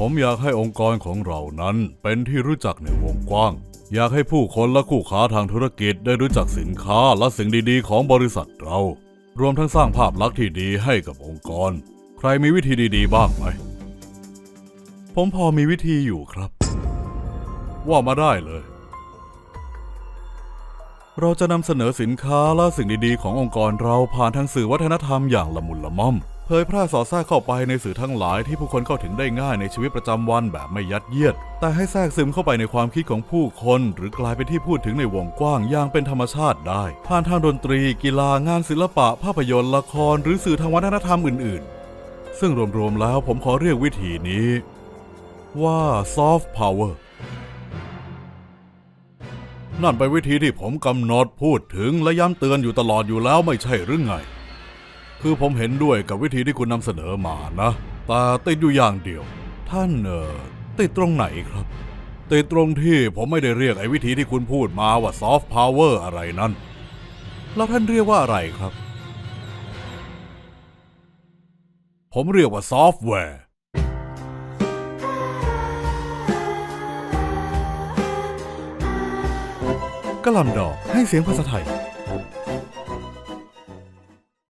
ผมอยากให้องค์กรของเรานั้นเป็นที่รู้จักในวงกว้าง อยากให้ผู้คนและคู่ค้าทางธุรกิจได้รู้จักสินค้าและสิ่งดีๆ ของบริษัทเรา รวมทั้งสร้างภาพลักษณ์ที่ดีให้กับองค์กร ใครมีวิธีดีๆ บ้างไหม ผมพอมีวิธีอยู่ครับ ว่ามาได้เลย เราจะนำเสนอสินค้าและสิ่งดีๆ ขององค์กรเราผ่านทางสื่อวัฒนธรรมอย่างละมุนละม่อม เผยแพร่สอดแทรกเข้าไปในสื่อทั้งหลายที่ผู้คนเข้าถึงได้ง่ายในชีวิตประจำวันแบบไม่ยัดเยียด แต่ให้แทรกซึมเข้าไปในความคิดของผู้คน หรือกลายเป็นที่พูดถึงในวงกว้างอย่างเป็นธรรมชาติได้ ผ่านทางดนตรี กีฬางานศิลปะ ภาพยนตร์ละคร หรือสื่อทางวัฒนธรรมอื่น ๆ ซึ่งรวมๆแล้วผมขอเรียกวิธีนี้ ว่า soft power นั่นเป็นวิธีที่ผมกำหนดพูดถึงและย้ำเตือนอยู่ตลอดอยู่แล้วไม่ใช่หรือไง คือผมเห็นด้วยกับวิธีที่คุณนำเสนอมานะ แต่ติดอยู่อย่างเดียว ท่านเออติดตรงไหนครับ ติดตรงที่ผมไม่ได้เรียกไอ้วิธีที่คุณพูดมาว่า soft power อร์อะไรนั่น แล้วท่านเรียกว่าอะไรครับ ผมเรียกว่าซอฟต์แวร์กะหลำดอกให้เสียงภาษาไทย